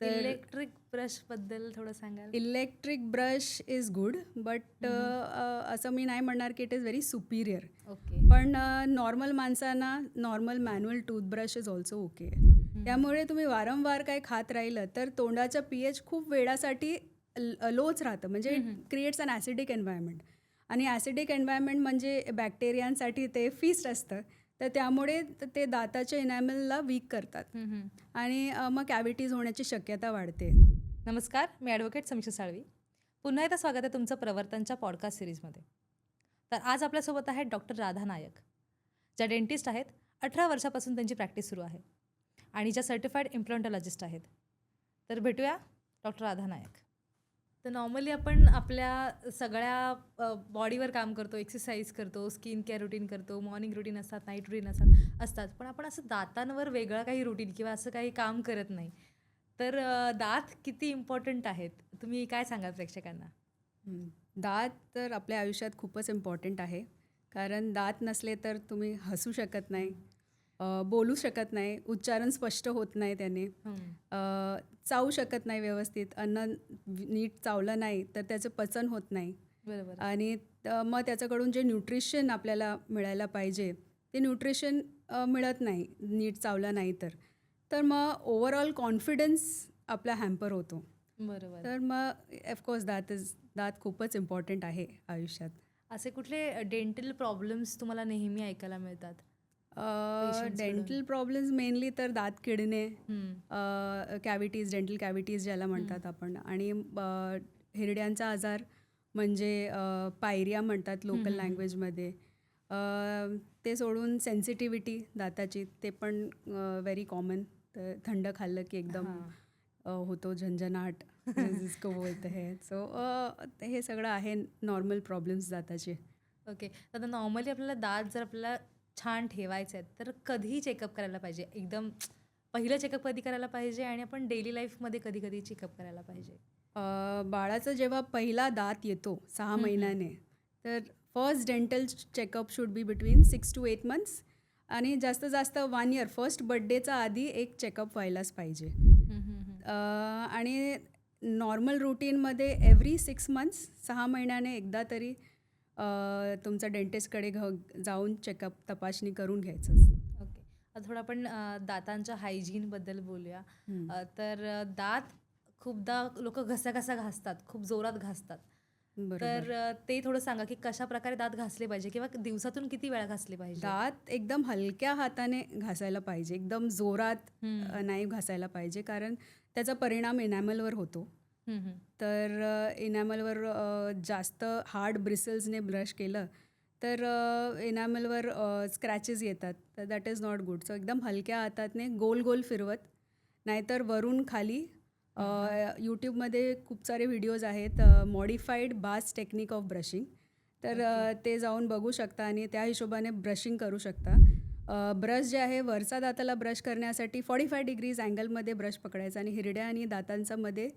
तर इलेक्ट्रिक ब्रशबद्दल थोडं सांगाल? Electric brush is good but असं मी नाही म्हणणार की it is very superior okay. पण नॉर्मल माणसांना normal manual toothbrush is also okay त्यामुळे तुम्ही वारंवार काय खात राहिलं तर तोंडाचं पी एच खूप वेळासाठी लोच राहतं. म्हणजे हम्म. क्रिएट्स अन ॲसिडिक एन्व्हायरमेंट आणि ॲसिडिक एन्व्हायरमेंट म्हणजे बॅक्टेरियांसाठी ते फिस्ट असतं. तर त्यामुळे त- दाताच्या इनॅमलला वीक करतात. आणि मग कॅव्हिटीज होण्याची शक्यता वाढते. नमस्कार मी ॲडव्होकेट समीक्षा साळवी. पुन्हा एकदा स्वागत आहे तुमचं प्रवर्तनच्या पॉडकास्ट सिरीजमध्ये तर आज आपल्यासोबत आहेत डॉक्टर राधा नायक ज्या डेंटिस्ट आहेत. अठरा वर्षापासून त्यांची प्रॅक्टिस सुरू आहे. आणि ज्या सर्टिफाईड इम्प्लॉन्टॉलॉजिस्ट आहेत. तर भेटूया डॉक्टर राधा नायक. तर नॉर्मली आपण आपल्या सगळ्या बॉडीवर काम करतो एक्सरसाइज करतो स्किन केअर रुटीन करतो मॉर्निंग रुटीन असतात नाईट रुटीन असतात असतात. पण आपण असं दातांवर वेगळं काही रुटीन किंवा असं काही काम करत नाही. तर दात किती इम्पॉर्टंट आहेत? तुम्ही काय सांगाल प्रेक्षकांना. दात तर आपल्या आयुष्यात खूपच इम्पॉर्टंट आहे. कारण दात नसले तर तुम्ही हसू शकत नाही बोलू शकत नाही उच्चारण स्पष्ट होत नाही त्याने. चावू शकत नाही व्यवस्थित. अन्न नीट चावलं नाही तर त्याचं पचन होत नाही. बरोबर. आणि मग त्याच्याकडून जे न्यूट्रिशन आपल्याला मिळायला पाहिजे ते न्यूट्रिशन मिळत नाही. नीट चावलं नाही तर. तर मग ओव्हरऑल कॉन्फिडन्स आपला हॅम्पर होतो. बरोबर. तर मग ऑफकोर्स दात इज दात खूपच इम्पॉर्टंट आहे आयुष्यात. असे कुठले डेंटल प्रॉब्लेम्स तुम्हाला नेहमी ऐकायला मिळतात. डेंटल प्रॉब्लेम्स मेनली तर दात किडणे हम्म. कॅव्हिटीज डेंटल कॅव्हिटीज ज्याला म्हणतात आपण. आणि हिरड्यांचा आजार म्हणजे अ, पायरिया म्हणतात लोकल. लँग्वेजमध्ये ते सोडून सेन्सिटिव्हिटी दाताची ते पण व्हेरी कॉमन थंड खाल्लं की एकदम होतो झंझनाट जिसको बोलते है. सो हे सगळं आहे नॉर्मल प्रॉब्लेम्स दाताचे. ओके आता नॉर्मली आपल्याला दात जर आपल्याला छान ठेवायचे आहेत तर कधी चेकअप करायला पाहिजे. एकदम पहिलं चेकअप कधी करायला पाहिजे आणि आपण डेली लाईफमध्ये कधी कधी चेकअप करायला पाहिजे. बाळाचा जेव्हा पहिला दात येतो सहा. महिन्याने तर first dental checkup should be between six to eight months आणि जास्तीत जास्त वन इयर फर्स्ट बड्डेचा आधी एक चेकअप व्हायलाच पाहिजे. आणि नॉर्मल रुटीनमध्ये एव्हरी सिक्स मंथ्स सहा महिन्याने एकदा तरी तुमचा डेंटिस्टकडे घ जाऊन चेकअप तपासणी करून घ्यायचं असतं. ओके. थोडं आपण दातांच्या हायजीनबद्दल बोलूया. तर दात खूपदा लोक घसा घसा घासतात खूप जोरात घासतात. तर ते थोडं सांगा की कशा प्रकारे दात घासले पाहिजे किंवा दिवसातून किती वेळा घासले पाहिजे? दात एकदम हलक्या हाताने घासायला पाहिजे. एकदम जोरात नाही घासायला पाहिजे. कारण त्याचा परिणाम एनॅमलवर होतो. तर इनॅमलवर जास्त हार्ड ब्रिसल्सने ब्रश केलं तर इनॅमलवर स्क्रॅचेस येतात. तर that is not good so एकदम हलक्या हातातने गोल गोल फिरवत नाहीतर वरून खाली यूट्यूबमध्ये खूप सारे व्हिडिओज आहेत modified Bass technique of brushing तर ते जाऊन बघू शकता आणि त्या हिशोबाने ब्रशिंग करू शकता. ब्रश जे आहे वरचा दाताला ब्रश करण्यासाठी फॉर्टी फाय डिग्रीज अँगलमध्ये ब्रश पकडायचा आणि हिरड्या आणि दातांचा मध्ये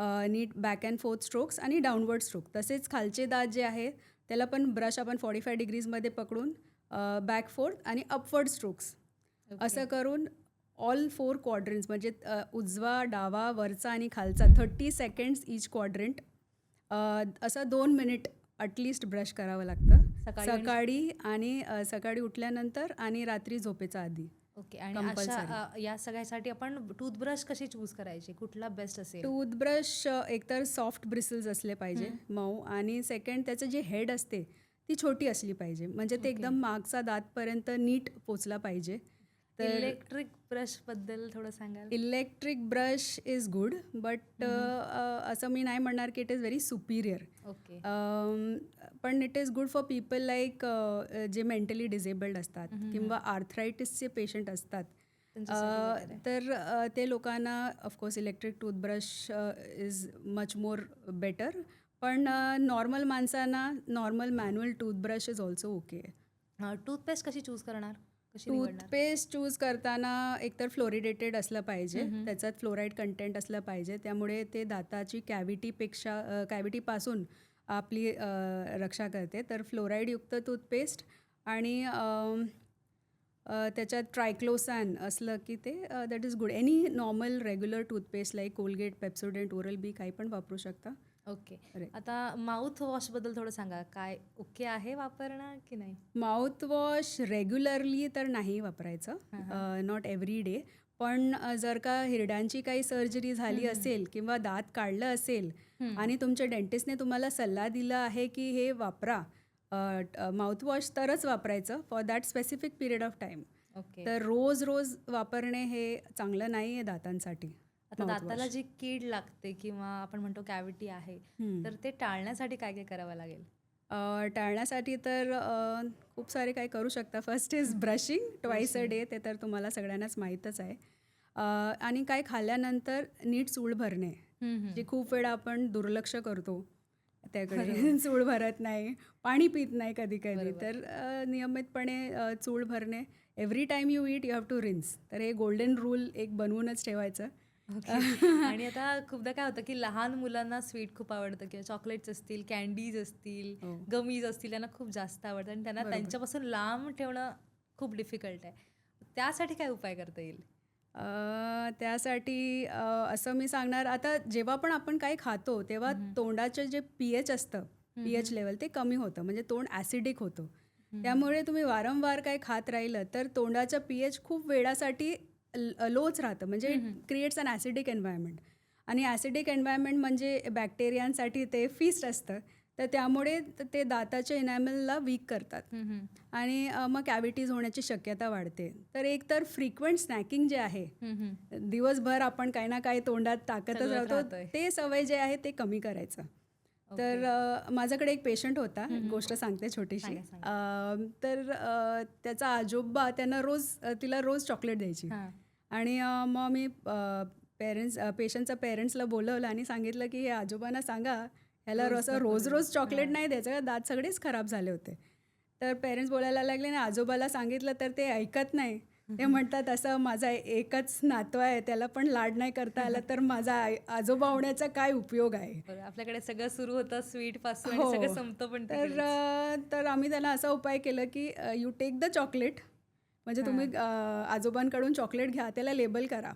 नीट बॅक अँड फोर्थ स्ट्रोक्स आणि डाऊनवर्ड स्ट्रोक तसेच खालचे दात जे आहे त्याला पण ब्रश आपण फॉर्टी फाय डिग्रीजमध्ये पकडून बॅक फोर्थ आणि अपवर्ड स्ट्रोक्स. असं करून ऑल फोर क्वाड्रंट्स म्हणजे उजवा डावा वरचा आणि खालचा थर्टी सेकंड्स इच क्वाड्रंट असं दोन मिनिट अटलिस्ट ब्रश करावं लागतं. सकाळी आणि- सकाळी उठल्यानंतर आणि रात्री झोपेच्या आधी. ओके आणि अशा या सगळ्यासाठी आपण टूथब्रश कशी चूज करायची? कुठला बेस्ट असेल? टूथब्रश एकतर सॉफ्ट ब्रिसल्स असले पाहिजे मऊ. आणि सेकंड त्याचं जे हेड असते ती छोटी असली पाहिजे. म्हणजे ते. एकदम मागचा दातपर्यंत नीट पोचला पाहिजे. तर इलेक्ट्रिक ब्रशबद्दल थोडं सांगाल? Electric brush is good but असं मी नाही म्हणणार की it is very superior okay पण it is good for people like जे मेंटली डिसेबल्ड असतात किंवा आर्थरायटिसचे पेशंट असतात. तर ते लोकांना of course electric toothbrush is much more better पण नॉर्मल माणसांना normal manual toothbrush is also okay toothpaste कशी चूज करणार? टूथपेस्ट चूज करताना एकतर फ्लोरिडेटेड असलं पाहिजे. त्याच्यात फ्लोराईड कंटेंट असलं पाहिजे त्यामुळे ते दाताची कॅव्हिटीपेक्षा कॅव्हिटीपासून आपली रक्षा करते. तर फ्लोराईडयुक्त टूथपेस्ट आणि त्याच्यात ट्रायक्लोसॅन असलं की ते that is good. Any normal regular toothpaste like Colgate Pepsodent Oral B काही पण वापरू शकता. ओके. आता माउथ वॉशबद्दल थोडं सांगा. काय ओके आहे वापरणं की नाही? माउथवॉश रेग्युलरली तर नाही वापरायचं. नॉट एव्हरी डे पण जर का हिरड्यांची काही सर्जरी झाली असेल किंवा दात काढलं असेल आणि तुमच्या डेंटिस्टने तुम्हाला सल्ला दिला आहे की हे वापरा माउथवॉश तरच वापरायचं for that specific period of time okay. तर रोज रोज वापरणे हे चांगलं नाही आहे दातांसाठी. आता. दाताला जी कीड लागते किंवा आपण म्हणतो कॅव्हिटी आहे. तर ते टाळण्यासाठी काय काय करावं लागेल? टाळण्यासाठी तर खूप सारे काही करू शकता. First is brushing twice a day ते तर तुम्हाला सगळ्यांनाच माहीतच आहे. आणि काय खाल्ल्यानंतर नीट चूळ भरणे जे खूप वेळा आपण दुर्लक्ष करतो त्याकडे. चूळ भरत नाही पाणी पित नाही कधी कधी. तर नियमितपणे चूळ भरणे. Every time you eat you have to rinse तर हे गोल्डन रूल एक बनवूनच ठेवायचं. आणि आता खूपदा काय होतं की लहान मुलांना स्वीट खूप आवडतं किंवा चॉकलेट्स असतील कॅन्डीज असतील हो. गमीज असतील त्यांना खूप जास्त आवडतं आणि त्यांना. त्यांच्यापासून लांब ठेवणं खूप डिफिकल्ट आहे. त्यासाठी काय उपाय करता येईल? त्यासाठी असं मी सांगणार आता जेव्हा पण आपण काही खातो तेव्हा तोंडाचं जे पी एच असतं पी एच लेवल ते कमी होतं. म्हणजे तोंड ॲसिडिक होतं. त्यामुळे तुम्ही वारंवार काही खात राहिलं तर तोंडाचं पी एच खूप वेळासाठी लोच राहतं. म्हणजे क्रिएट्स अन ॲसिडिक एन्व्हायरमेंट आणि ॲसिडिक एन्व्हायरमेंट म्हणजे बॅक्टेरियांसाठी ते फिस्ट असतं. तर त्यामुळे त- दाताच्या इनॅमलला वीक करतात. आणि मग कॅव्हिटीज होण्याची शक्यता वाढते. तर एक तर फ्रिक्वेंट स्नॅकिंग जे आहे दिवसभर आपण काही ना काही तोंडात टाकतच सगळं राहतो. ते सवय जे आहे ते कमी करायचं. तर माझ्याकडे एक पेशंट होता. गोष्ट सांगते छोटीशी. तर त्याचा आजोबा त्यांना रोज तिला रोज चॉकलेट द्यायची. आणि मग मी पेरेंट्स पेशंटच्या पेरेंट्सला बोलवलं आणि सांगितलं की हे आजोबांना सांगा ह्याला रोज असं रोज. रोज चॉकलेट हां. नाही द्यायचं दात सगळेच खराब झाले होते तर पेरेंट्स बोलायला लागले ना आजोबाला सांगितलं तर ते ऐकत नाही ते म्हणतात असं माझा एकच नातू आहे त्याला पण लाड नाही करता आला तर माझा आजोबा होण्याचा काय उपयोग आहे आपल्याकडे सगळं सुरू होतं स्वीटपासून हो. सगळं संपतं पण तर तर आम्ही त्यांना असा उपाय केला की यू टेक द चॉकलेट म्हणजे तुम्ही आजोबांकडून चॉकलेट घ्या त्याला लेबल करा.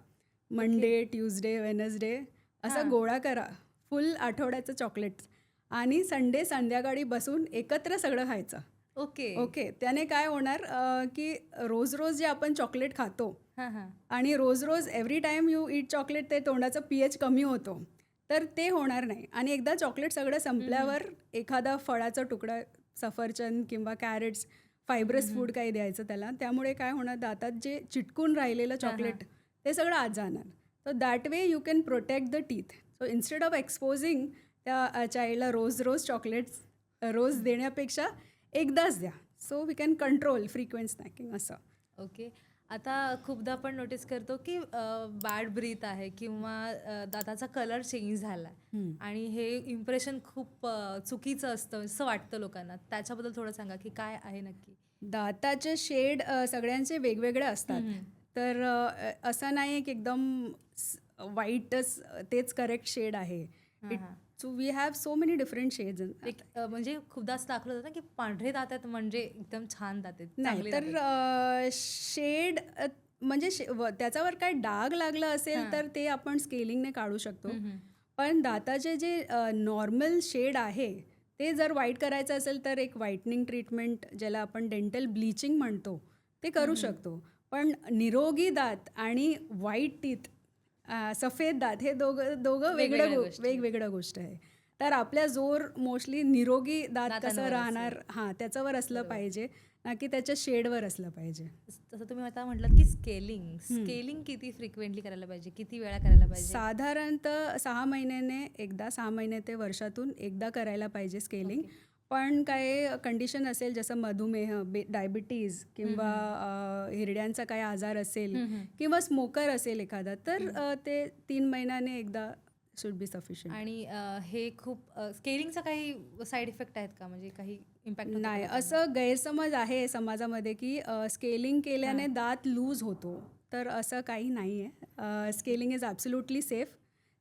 मंडे ट्यूजडे वेनसडे असा. गोळा करा. फुल आठवड्याचं चॉकलेट्स. आणि संडे संध्याकाळी बसून एकत्र सगळं खायचं. ओके. ओके. त्याने काय होणार की रोज रोज जे आपण चॉकलेट खातो हां हां. आणि रोज रोज every time you eat chocolate ते तोंडाचं पी एच कमी होतो तर ते होणार नाही. आणि एकदा चॉकलेट सगळं संपल्यावर एखादा फळाचा तुकडा सफरचंद किंवा कॅरेट्स फायब्रस फूड काही द्यायचं त्याला. त्यामुळे काय होणार दातात जे चिटकून राहिलेलं चॉकलेट ते सगळं आत जाणार. So that way you can protect the teeth so instead of exposing त्या चाइल्डला रोज रोज चॉकलेट्स रोज देण्यापेक्षा एकदाच द्या. So we can control frequent snacking असं. ओके आता खूपदा आपण नोटीस करतो की बॅड ब्रीथ आहे किंवा दाताचा कलर चेंज झाला. आणि हे इम्प्रेशन खूप चुकीचं असतं असं वाटतं लोकांना त्याच्याबद्दल थोडं सांगा की काय आहे नक्की दाताचे शेड सगळ्यांचे वेगवेगळे असतात. तर असं नाही की एकदम वाईटच तेच करेक्ट शेड आहे हां. So we have so many different shades एक म्हणजे खूपदा असं दाखवलं जातं की पांढरे दात आहेत म्हणजे एकदम छान दात आहेत नाही तर. शेड म्हणजे त्याच्यावर काय डाग लागला असेल. तर ते आपण स्केलिंगने काढू शकतो. पण दाताचे जे नॉर्मल शेड आहे ते जर वाईट करायचं असेल तर एक व्हाईटनिंग ट्रीटमेंट ज्याला आपण डेंटल ब्लिचिंग म्हणतो ते करू शकतो पण निरोगी दात आणि व्हाईट टीथ सफेद दात हे दोघं दोघं वेगळं. वेगवेगळं गोष्ट. आहे. तर आपल्या जोर मोस्टली निरोगी दात कसं राहणार? हां त्याच्यावर असलं. पाहिजे. ना की त्याच्या शेडवर असलं पाहिजे. तसं तुम्ही आता म्हटलं की स्केलिंग. स्केलिंग किती फ्रिक्वेंटली करायला पाहिजे? किती वेळा करायला पाहिजे? साधारणतः सहा महिन्याने एकदा सहा महिने ते वर्षातून एकदा करायला पाहिजे स्केलिंग. ओके. पण काही कंडिशन असेल जसं मधुमेह बे डायबिटीज किंवा हिरड्यांचा काही आजार असेल. किंवा स्मोकर असेल एखादा तर ते तीन महिन्याने एकदा शुड बी सफिशियंट आणि हे खूप स्केलिंगचा काही साईड इफेक्ट आहेत का? म्हणजे काही इम्पॅक्ट नाही असं गैरसमज आहे समाजामध्ये की स्केलिंग केल्याने दात लूज होतो. तर असं काही नाही आहे स्केलिंग इज ॲब्सोल्युटली सेफ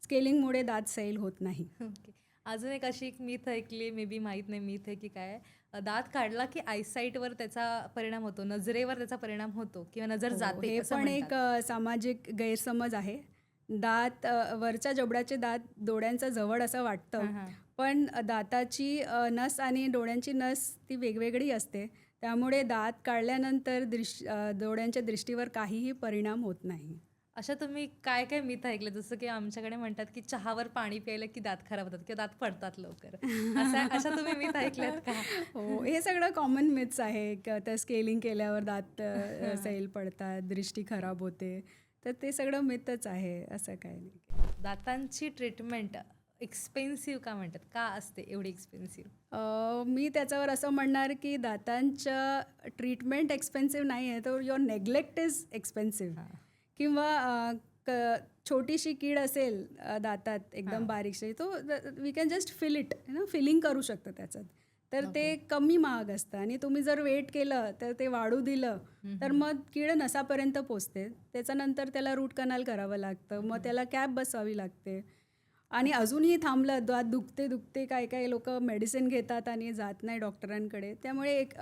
स्केलिंगमुळे दात सैल होत नाही. ओके अजून एक अशी एक मीथ ऐकली मे बी माहीत नाही मीथ आहे की काय. दात काढला की आयसाईटवर त्याचा परिणाम होतो नजरेवर त्याचा परिणाम होतो किंवा नजर हो, जाते हे पण एक सामाजिक गैरसमज आहे. दात वरच्या जबड्याचे दात डोळ्यांच्या जवळ असं वाटतं. पण दाताची नस आणि डोळ्यांची नस ती वेगवेगळी असते. त्यामुळे दात काढल्यानंतर दृश अ, डोळ्यांच्या दृष्टीवर काहीही परिणाम होत नाही. अशा तुम्ही काय काय मीथ ऐकले जसं की आमच्याकडे म्हणतात की चहावर पाणी प्यायलं की दात खराब होतात किंवा दात पडतात लवकर. असा अशा तुम्ही मीथ ऐकल्यात का? हो हे सगळं कॉमन मिथ्स आहे. की त्या स्केलिंग केल्यावर दात सैल पडतात दृष्टी खराब होते. तर ते सगळं मिथच आहे असं काही नाही. दातांची ट्रीटमेंट एक्सपेन्सिव्ह का म्हणतात? का असते एवढी एक्सपेन्सिव्ह मी त्याच्यावर असं म्हणणार की दातांच्या ट्रीटमेंट एक्सपेन्सिव्ह नाही आहे तर युअर नेग्लेक्ट इज एक्सपेन्सिव्ह किंवा क छोटीशी कीड असेल दातात एकदम. बारीकशी तो we can just fill it ना फिलिंग करू शकतो त्याच्यात. तर ते. कमी महाग असतं आणि तुम्ही जर वेट केलं तर ते वाढू दिलं तर मग कीड नसापर्यंत पोचते. त्याच्यानंतर त्याला रूट कनाल करावं लागतं मग त्याला कॅप बसवावी लागते. आणि अजूनही थांबलं दात दुखते दुखते काय काय लोक मेडिसिन घेतात आणि जात नाही डॉक्टरांकडे त्यामुळे एक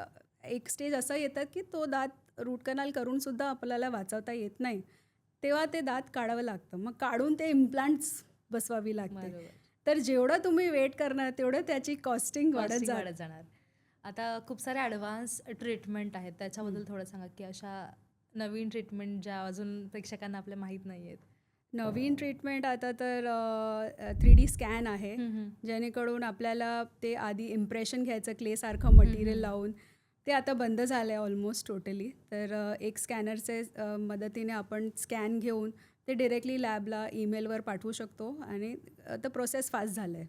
एक स्टेज असं येतं की तो दात रूट कनाल करून सुद्धा आपल्याला वाचवता येत नाही. तेव्हा ते दात काढावं लागतं. मग काढून ते इम्प्लांट्स बसवावी लागते. तर जेवढं तुम्ही वेट करणार तेवढं त्याची कॉस्टिंग वाढत वाढत जाणार. आता खूप सारे ॲडव्हान्स ट्रीटमेंट आहेत. त्याच्याबद्दल थोडं सांगा की अशा नवीन ट्रीटमेंट ज्या अजून प्रेक्षकांना आपल्या माहीत नाही आहेत नवीन ट्रीटमेंट आता तर थ्री डी स्कॅन आहे. जेणेकरून आपल्याला ते आधी इम्प्रेशन घ्यायचं क्लेसारखं मटेरियल. लावून. ते आता बंद झालं आहे ऑलमोस्ट टोटली तर एक स्कॅनरचे मदतीने आपण स्कॅन घेऊन ते डिरेक्टली लॅबला ईमेलवर पाठवू शकतो आणि तर प्रोसेस फास्ट झालं आहे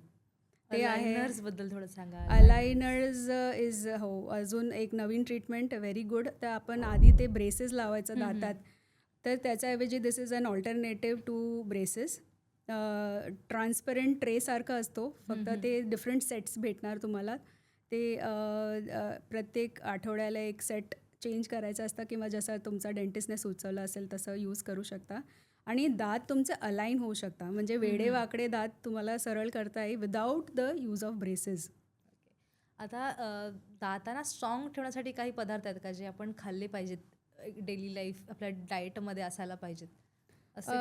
ते आहे. बद्दल थोडं सांगा. अलायनर्स इज हो अजून एक नवीन ट्रीटमेंट व्हेरी गुड तर आपण आधी ते ब्रेसेस लावायचं. दातात. तर त्याच्याऐवजी this is an alternative to braces transparent ट्रेसारखं असतो. फक्त. ते डिफरंट सेट्स भेटणार तुम्हाला. ते प्रत्येक आठवड्याला एक सेट चेंज करायचं असतं किंवा जसं तुमचा डेंटिस्टने सुचवलं असेल तसं यूज करू शकता. आणि दात तुमचे अलाईन होऊ शकता. म्हणजे वेडे वाकडे दात तुम्हाला सरळ करता येईल without the use of braces आता दातांना स्ट्रॉंग ठेवण्यासाठी काही पदार्थ आहेत का जे आपण खाल्ले पाहिजेत? डेली लाईफ आपल्या डाएटमध्ये असायला पाहिजेत. असे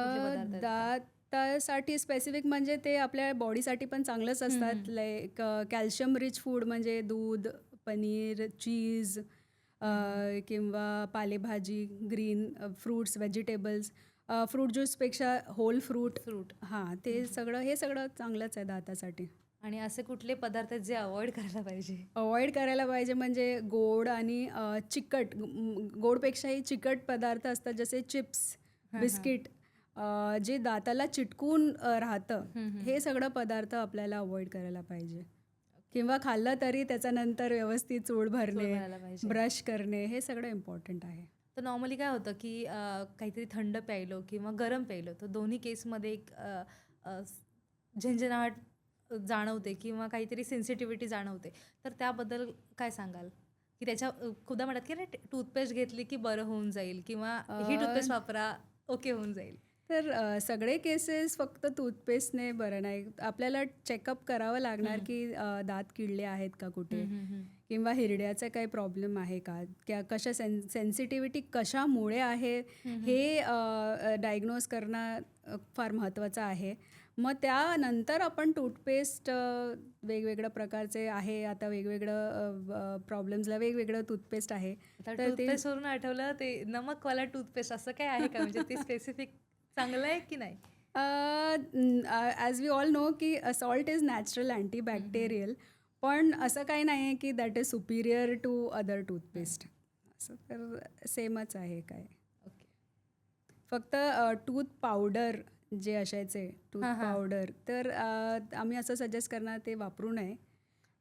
दातासाठी स्पेसिफिक म्हणजे ते आपल्या बॉडीसाठी पण चांगलंच असतात. लाईक कॅल्शियम रिच फूड म्हणजे दूध पनीर चीज किंवा पालेभाजी ग्रीन फ्रूट्स व्हेजिटेबल्स फ्रूट ज्यूसपेक्षा होल फ्रूट फ्रूट हां ते सगळं हे सगळं चांगलंच आहे दातासाठी. आणि असे कुठले पदार्थ जे अवॉइड करायला पाहिजे? अवॉइड करायला पाहिजे म्हणजे गोड आणि चिकट गोडपेक्षाही चिकट पदार्थ असतात जसे चिप्स. बिस्किट जे दाताला चिटकून राहतं. हे सगळं पदार्थ आपल्याला अवॉइड करायला पाहिजे. किंवा खाल्लं तरी त्याच्यानंतर व्यवस्थित चूड भरणे ब्रश करणे हे सगळं इम्पॉर्टंट आहे. तर नॉर्मली काय होतं की काहीतरी थंड प्यायलो किंवा गरम प्यायलो तर दोन्ही केसमध्ये एक झंझणाट जाणवते किंवा काहीतरी सेन्सिटिव्हिटी जाणवते. तर त्याबद्दल काय सांगाल? की त्याच्या खुदा म्हणतात की अरे टूथपेस्ट घेतली की बरं होऊन जाईल किंवा ही टूथपेस्ट वापरा ओके होऊन जाईल. तर सगळे केसेस फक्त टूथपेस्टने बरं नाही. आपल्याला चेकअप करावं लागणार. की दात किडले आहेत का कुठे. किंवा हिरड्याचा काही प्रॉब्लेम आहे का? क्या कशा सेन सेन्सिटिव्हिटी कशामुळे आहे? हे डायग्नोज करणं फार महत्त्वाचं आहे. मग त्यानंतर आपण टूथपेस्ट वेगवेगळ्या प्रकारचे आहे. आता वेगवेगळं प्रॉब्लेम्सला वेगवेगळं टूथपेस्ट आहे. तर ते- टूथपेस्ट वरून आठवलं ते नमकवाला टूथपेस्ट असं काय आहे का? म्हणजे ते स्पेसिफिक चांगलं आहे की नाही ॲज वी ऑल नो की सॉल्ट इज नॅचरल अँटीबॅक्टेरियल पण असं काही नाही आहे की that is superior to other toothpaste असं तर सेमच आहे काय ओके फक्त टूथ पावडर जे असायचे टूथ. पावडर तर आम्ही असं सजेस्ट करणार ते वापरू नये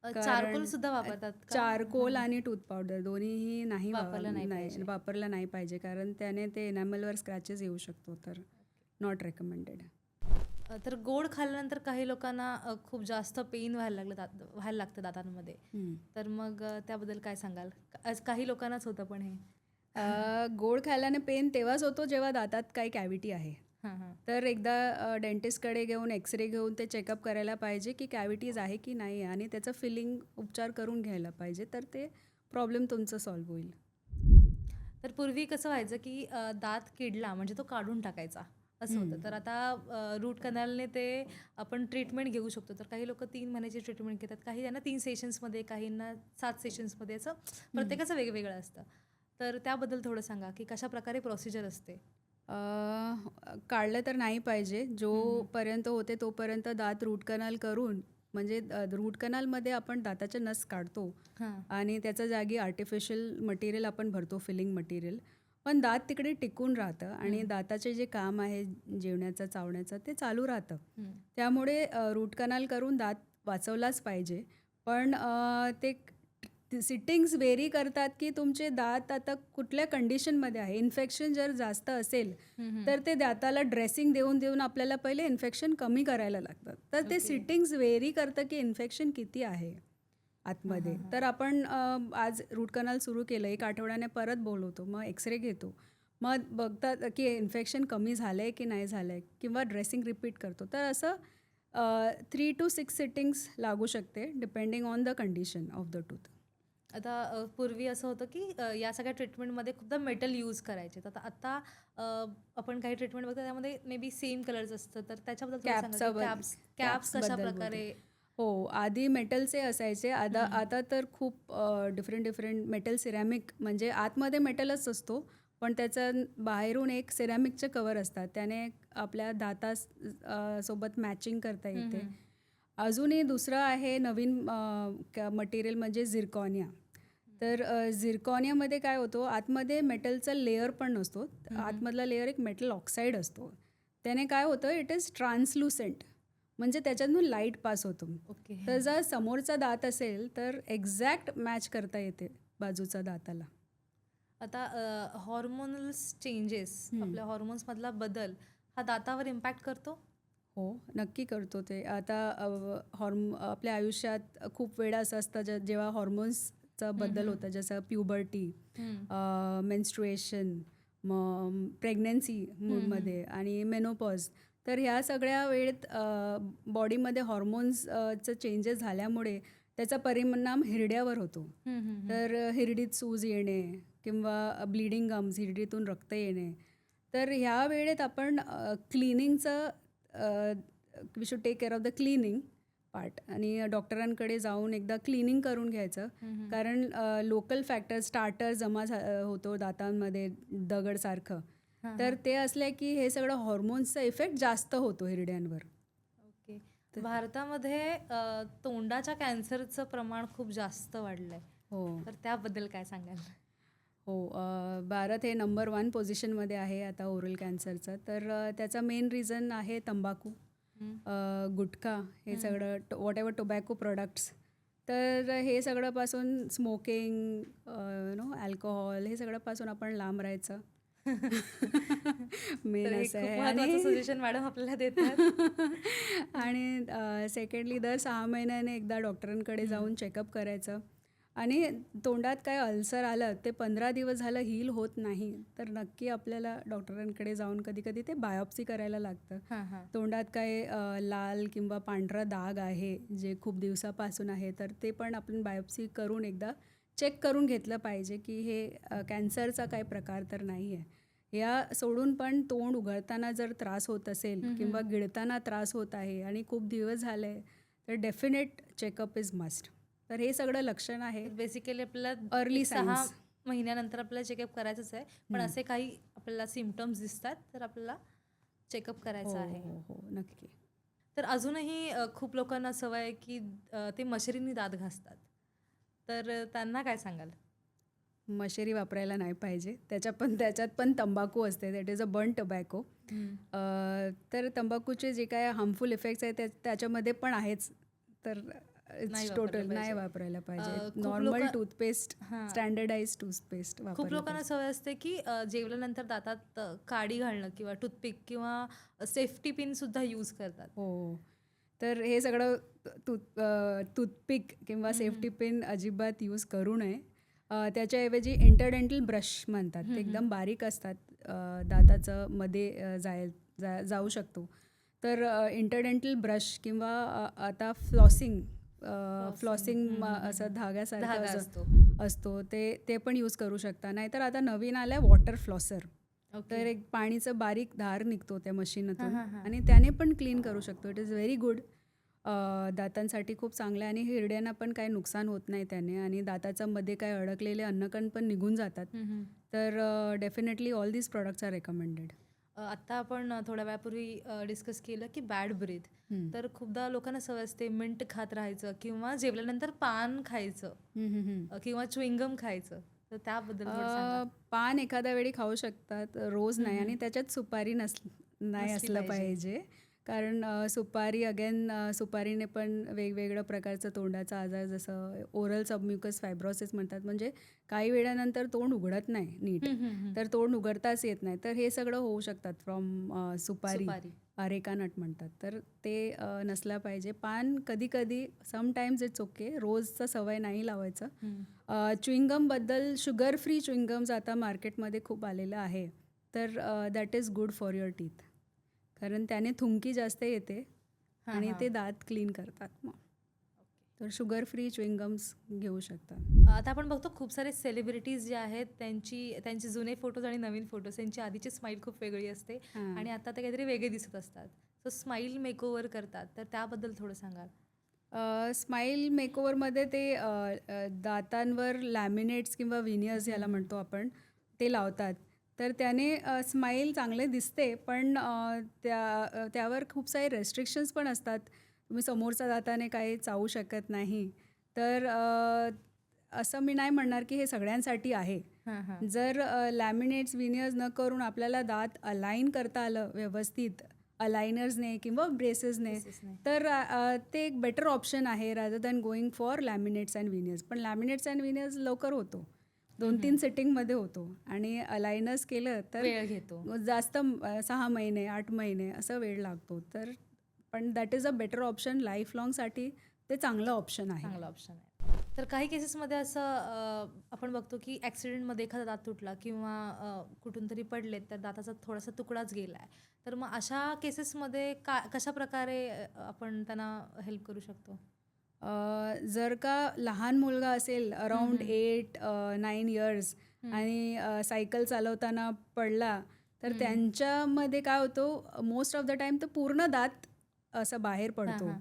चारकोल सुद्धा वापरतात? चारकोल. आणि टूथ पावडर दोन्हीही नाही वापरलं नाही. वापरलं नाही पाहिजे कारण त्याने ते एनॅमलवर स्क्रॅचेस येऊ शकतो तर नॉट रेकमेंडेड तर गोड खाल्ल्यानंतर काही लोकांना खूप जास्त पेन व्हायला लागलं दात व्हायला लागतं दातांमध्ये. तर मग त्याबद्दल काय सांगाल? काही लोकांनाच होतं पण हे. गोड खाल्ल्याने पेन तेव्हाच होतो जेव्हा दातात काही कॅव्हिटी आहे. तर एकदा डेंटिस्टकडे घेऊन एक्सरे घेऊन ते चेकअप करायला पाहिजे की कॅविटीज आहे की नाही आहे आणि त्याचं फिलिंग उपचार करून घ्यायला पाहिजे तर ते प्रॉब्लेम तुमचं सॉल्व्ह होईल. तर पूर्वी कसं व्हायचं की दात किडला म्हणजे तो काढून टाकायचा. असं होतं. तर आता रूट कॅनलने ते आपण ट्रीटमेंट घेऊ शकतो. तर काही लोक तीन महिन्याची ट्रीटमेंट घेतात. काही त्यांना तीन सेशन्समध्ये काहींना सात सेशन्समध्ये असं प्रत्येकाचं वेगवेगळं असतं. तर त्याबद्दल थोडं सांगा की कशा प्रकारे प्रोसिजर असते? काढलं तर नाही पाहिजे. जोपर्यंत होते तोपर्यंत दात रूट कनाल करून म्हणजे रूट कनालमध्ये आपण दाताच्या नस काढतो आणि त्याच्या जागी आर्टिफिशियल मटेरियल आपण भरतो फिलिंग मटेरियल पण दात तिकडे टिकून राहतं आणि. दाताचे जे काम आहे जेवण्याचं चावण्याचं ते चालू राहतं. त्यामुळे रूट कनाल करून दात वाचवलाच पाहिजे पण ते सिटिंग्स वेरी करतात की तुमचे दात आता कुठल्या कंडिशनमध्ये आहे इन्फेक्शन जर जास्त असेल. तर ते दाताला ड्रेसिंग देऊन देऊन आपल्याला पहिले इन्फेक्शन कमी करायला लागतात तर ते. सिटिंग्स वेरी करतं की इन्फेक्शन किती आहे आतमध्ये. तर आपण आज रूट कनाल सुरू केलं. एक आठवड्याने परत बोलवतो. मग एक्सरे घेतो. मग बघतात की इन्फेक्शन कमी झालं आहे की नाही झालं आहे किंवा ड्रेसिंग रिपीट करतो. तर असं थ्री टू सिक्स सिटिंग्स लागू शकते depending on the condition of the tooth आता पूर्वी असं होतं की या सगळ्या ट्रीटमेंटमध्ये खूप मेटल यूज करायचे. तर आता आपण काही ट्रीटमेंट बघतो त्यामध्ये मे बी सेम कलरचं असतं. तर त्याच्याबद्दल कॅप्स कॅप्स कशा प्रकारे हो आधी मेटलचे असायचे. आता हम्म. आता तर खूप डिफरंट डिफरंट मेटल सिरॅमिक म्हणजे आतमध्ये मेटलच असतो पण त्याचं बाहेरून एक सिरॅमिकचे कवर असतात. त्याने आपल्या दातास अ, सोबत मॅचिंग करता हम्म, येते. हम्म. अजूनही दुसरं आहे नवीन मटेरियल म्हणजे झिरकॉनिया तर अ, झिरकॉनियामध्ये काय होतो आतमध्ये मेटलचा लेअर पण नसतो. हम्म. आतमधला लेअर एक मेटल ऑक्साईड असतो. त्याने काय होतं इट इज ट्रान्सलुसेंट म्हणजे त्याच्यातून लाइट पास होतो ओके तर जर समोरचा दात असेल तर एक्झॅक्ट मॅच करता येते बाजूचा दाताला आता हॉर्मोनल्स चेंजेस. आपल्या हॉर्मोन्समधला बदल हा दातावर इम्पॅक्ट करतो हो नक्की करतो ते आता हॉर्म आपल्या आयुष्यात खूप वेळा असं असतं जे जेव्हा हॉर्मोन्सचा बदल. होतं जसं प्युबर्टी. मेन्स्ट्रुएशन मग प्रेग्नन्सी मूडमध्ये आणि मेनोपॉज तर ह्या सगळ्या वेळेत बॉडीमध्ये हॉर्मोन्सचं चेंजेस झाल्यामुळे त्याचा परिणाम हिरड्यावर होतो. तर हिरडीत सूज येणे किंवा ब्लिडिंग गम्स हिरडीतून रक्त येणे. तर ह्या वेळेत आपण क्लिनिंगचं we should take care of the cleaning part आणि डॉक्टरांकडे जाऊन एकदा क्लिनिंग करून घ्यायचं. कारण लोकल फॅक्टर स्टार्टर जमा होतो दातांमध्ये दगडसारखं. तर. ते असले की हे सगळं हॉर्मोन्सचा इफेक्ट जास्त होतो हिरड्यांवर. ओके. भारतामध्ये तोंडाच्या कॅन्सरचं प्रमाण खूप जास्त वाढलंय. हो. तर त्याबद्दल काय सांगाल? हो भारत हे नंबर वन पोझिशनमध्ये आहे आता ओरल कॅन्सरचं तर त्याचा मेन रिझन आहे तंबाखू गुटखा हे. सगळं वॉट एव्हर टोबॅको प्रोडक्ट्स तर हे सगळंपासून स्मोकिंग नो अल्कोहोल हे सगळंपासून आपण लांब राहायचं. मेन सजेशन मॅडम आपल्याला देतात. आणि सेकंडली दर सहा महिन्याने एकदा डॉक्टरांकडे. जाऊन चेकअप करायचं. आणि तोंडात काय अल्सर आलं ते पंधरा दिवस झालं हील होत नाही. तर नक्की आपल्याला डॉक्टरांकडे जाऊन कधी कधी ते बायोप्सी करायला लागतं. तोंडात काय लाल किंवा पांढरा डाग आहे जे खूप दिवसापासून आहे तर ते पण आपण बायोप्सी करून एकदा चेक करून घेतलं पाहिजे की हे कॅन्सरचा काही प्रकार तर नाही आहे या सोडून पण तोंड उघडताना जर त्रास होत असेल किंवा. गिळताना त्रास होत आहे आणि खूप दिवस झाले तर डेफिनेट चेकअप इज मस्ट. तर हे सगळं लक्षण आहे. बेसिकली आपल्याला अर्ली सहा महिन्यानंतर आपल्याला चेकअप करायचंच आहे. पण. असे काही आपल्याला सिमटम्स दिसतात तर आपल्याला चेकअप हो करायचं आहे. हो हो नक्की. तर अजूनही खूप लोकांना सवय आहे की ते मशरींनी दात घासतात. तर त्यांना काय सांगाल? मशेरी वापरायला नाही पाहिजे. त्याच्या पण त्याच्यात पण तंबाखू असते. That is a burn tobacco तर तंबाखूचे जे काय हार्मफुल इफेक्ट्स आहेत त्या त्याच्यामध्ये पण आहेच तर टोटल नाही. वापरायला पाहिजे. नॉर्मल टूथपेस्ट स्टँडर्डाइज टूथपेस्ट खूप लोकांना. सवय असते की जेवल्यानंतर दातात काडी घालणं किंवा टूथपिक किंवा सेफ्टी पिन सुद्धा यूज करतात. हो. तर हे सगळं टूथ टूथपिक किंवा. सेफ्टी पिन अजिबात यूज करू नये. त्याच्याऐवजी इंटरडेंटल ब्रश म्हणतात. ते. एकदम बारीक असतात. दाताचं मध्ये जाय जा जाऊ शकतो. तर इंटरडेंटल ब्रश किंवा आता फ्लॉसिंग फ्लॉसिंग असं. धाग्यासारखं धागा असं असतो. असतो. ते ते पण यूज करू शकता. नाहीतर आता नवीन आलं आहे वॉटर फ्लॉसर तर एक पाणीचं बारीक धार निघतो त्या मशीनतून. आणि त्याने पण क्लीन करू शकतो. इट इज व्हेरी गुड दातांसाठी खूप चांगलं आहे आणि हिरड्यांना पण काही नुकसान होत नाही त्याने आणि दाताच्या मध्ये काय अडकलेले अन्नकण पण निघून जातात. तर definitely all these products are recommended आत्ता आपण थोड्या वेळापूर्वी डिस्कस केलं की बॅड ब्रीथ तर खूपदा लोकांना सवय असते मिंट खात राहायचं किंवा जेवल्यानंतर पान खायचं किंवा च्विंगम खायचं. तर त्याबद्दल थोडं सांगा. पान एखाद्या वेळी खाऊ शकतात रोज नाही. आणि त्याच्यात सुपारी नस नाही नसली असलं पाहिजे. पाहिजे कारण अ, सुपारी अगेन सुपारीने पण वेगवेगळ्या प्रकारचं तोंडाचा आजार जसं ओरल सबम्युकस फायब्रोसिस म्हणतात म्हणजे काही वेळानंतर तोंड उघडत नाही नीट हम्म, हम्म, हम्म. तर तोंड उघडताच येत नाही तर हे सगळं होऊ शकतात फ्रॉम सुपारी सुपारी अरेका नट म्हणतात. तर ते नसलं पाहिजे. पान कधी कधी समटाईम्स इट्स ओके रोजचं सवय नाही लावायचं. हम्म. च्विंगमबद्दल शुगर फ्री च्विंगम्स आता मार्केटमध्ये खूप आलेलं आहे. तर that is good for your teeth कारण त्याने थुंकी जास्त येते आणि. ते दात क्लीन करतात मग. तर शुगर फ्री च्विंगम्स घेऊ शकता. आता आपण बघतो खूप सारे सेलिब्रिटीज जे आहेत त्यांची त्यांचे जुने फोटोज आणि नवीन फोटोज त्यांची आधीची स्माईल खूप वेगळी असते. आणि आता ते काहीतरी वेगळे दिसत असतात. सो स्माईल मेकओव्हर करतात. तर त्याबद्दल थोडं सांगाल. स्माईल मेकओव्हरमध्ये ते दातांवर लॅमिनेट्स किंवा विनियर्स याला. म्हणतो आपण ते लावतात. तर त्याने स्माईल चांगले दिसते पण त्या त्यावर खूप सारे रेस्ट्रिक्शन्स पण असतात. तुम्ही समोरच्या दाताने काही चावू शकत नाही. तर असं मी नाही म्हणणार की हे सगळ्यांसाठी आहे. जर लॅमिनेट्स विनियर्स न करून आपल्याला दात अलाईन करता आलं व्यवस्थित अलायनर्सने किंवा ब्रेसेसने. तर ते एक बेटर ऑप्शन आहे rather than going for laminates and veneers पण लॅमिनेट्स अँड विनियर्स लवकर होतो. दोन तीन सेटिंगमध्ये होतो. आणि अलायनर्स केलं तर वेळ घेतो. जास्त सहा महिने आठ महिने असं वेळ लागतो. तर पण that is a better option life लॉंगसाठी ते चांगलं ऑप्शन आहे चांगला ऑप्शन आहे तर काही केसेसमध्ये असं आपण बघतो की ॲक्सिडेंटमध्ये एखादा दात तुटला किंवा कुठून तरी पडले तर दाताचा थोडासा तुकडाच गेला आहे तर मग अशा केसेसमध्ये का कशा प्रकारे आपण त्यांना हेल्प करू शकतो जर का लहान मुलगा असेल अराउंड हम्म. Eight nine years. आणि सायकल चालवताना पडला तर. त्यांच्यामध्ये काय होतं मोस्ट ऑफ द टाइम तर पूर्ण दात असं बाहेर पडतो.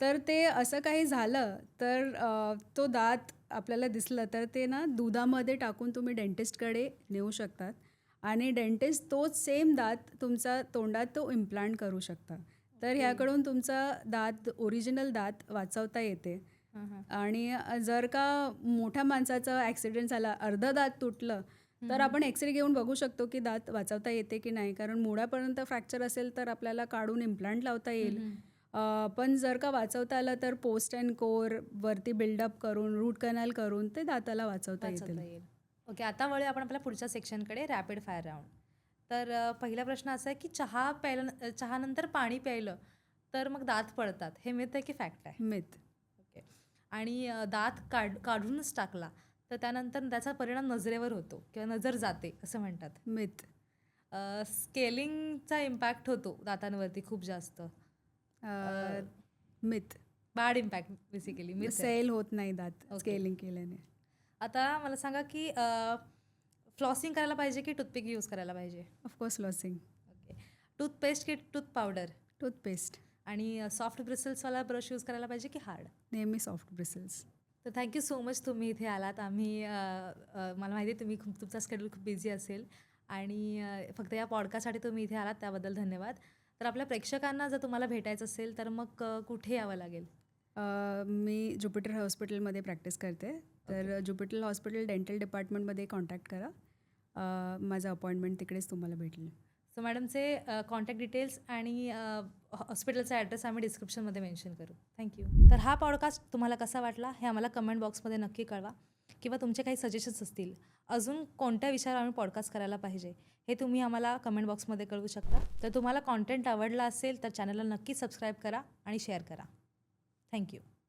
तर ते असं काही झालं तर तो दात आपल्याला दिसलं तर ते ना दुधामध्ये टाकून तुम्ही डेंटिस्टकडे नेऊ शकतात आणि डेंटिस्ट तोच सेम दात तुमचा तोंडात तो इम्प्लांट करू शकता तर. ह्याकडून तुमचा दात ओरिजिनल दात वाचवता येते. आणि जर का मोठ्या माणसाचा ॲक्सिडेंट झाला अर्ध दात तुटलं तर. आपण एक्सरे घेऊन बघू शकतो की दात वाचवता येते की नाही. कारण मुळापर्यंत फ्रॅक्चर असेल तर आपल्याला काढून इम्प्लांट लावता येईल. पण जर का वाचवता आलं तर पोस्ट अँड कोर वरती बिल्डअप करून रूट कॅनल करून ते दाताला वाचवता येईल. ओके आता वळूया आपण आपल्या पुढच्या सेक्शनकडे रॅपिड फायर राऊंड तर पहिला प्रश्न असा आहे की चहा प्यायला चहानंतर पाणी प्यायलं तर मग दात पडतात. हे मिथ आहे की फॅक्ट आहे? मिथ ओके आणि दात काढ काढूनच टाकला तर त्यानंतर त्याचा परिणाम नजरेवर होतो किंवा नजर जाते असं म्हणतात. मिथ स्केलिंगचा इम्पॅक्ट होतो दातांवरती खूप जास्त. मिथ बॅड इम्पॅक्ट बेसिकली मी सेल होत नाही दात. स्केलिंग केल्याने. आता मला सांगा की फ्लॉसिंग करायला पाहिजे की टूथपिक यूज करायला पाहिजे? Of course flossing okay. Toothpaste की टूथ पावडर? टूथपेस्ट. आणि सॉफ्ट ब्रिसल्सवाला ब्रश यूज करायला पाहिजे की हार्ड? नेहमी सॉफ्ट ब्रिसल्स तर थँक्यू सो मच तुम्ही इथे आलात. आम्ही मला माहिती आहे तुम्ही खूप तुमचा स्केड्यूल खूप बिझी असेल. आणि फक्त या पॉडकास्टसाठी तुम्ही इथे आलात त्याबद्दल धन्यवाद. तर आपल्या प्रेक्षकांना जर तुम्हाला भेटायचं असेल तर मग कुठे यावं लागेल? मी ज्युपिटर हॉस्पिटलमध्ये प्रॅक्टिस करते. तर ज्युपिटर हॉस्पिटल डेंटल डिपार्टमेंटमध्ये कॉन्टॅक्ट करा. माझं अपॉइंटमेंट तिकडेच तुम्हाला भेटेल. सो मॅडमचे कॉन्टॅक्ट डिटेल्स आणि uh, हॉस्पिटलचा ॲड्रेस आम्ही डिस्क्रिप्शनमध्ये मेन्शन करू. थँक्यू तर हा पॉडकास्ट तुम्हाला कसा वाटला हे आम्हाला कमेंट बॉक्समध्ये नक्की कळवा. किंवा तुमचे काही सजेशन्स असतील अजून कोणत्या विषयावर आम्ही पॉडकास्ट करायला पाहिजे हे तुम्ही आम्हाला कमेंट बॉक्समध्ये कळवू शकता. तर तुम्हाला कॉन्टेंट आवडला असेल तर चॅनलला नक्की सबस्क्राईब करा आणि शेअर करा. थँक्यू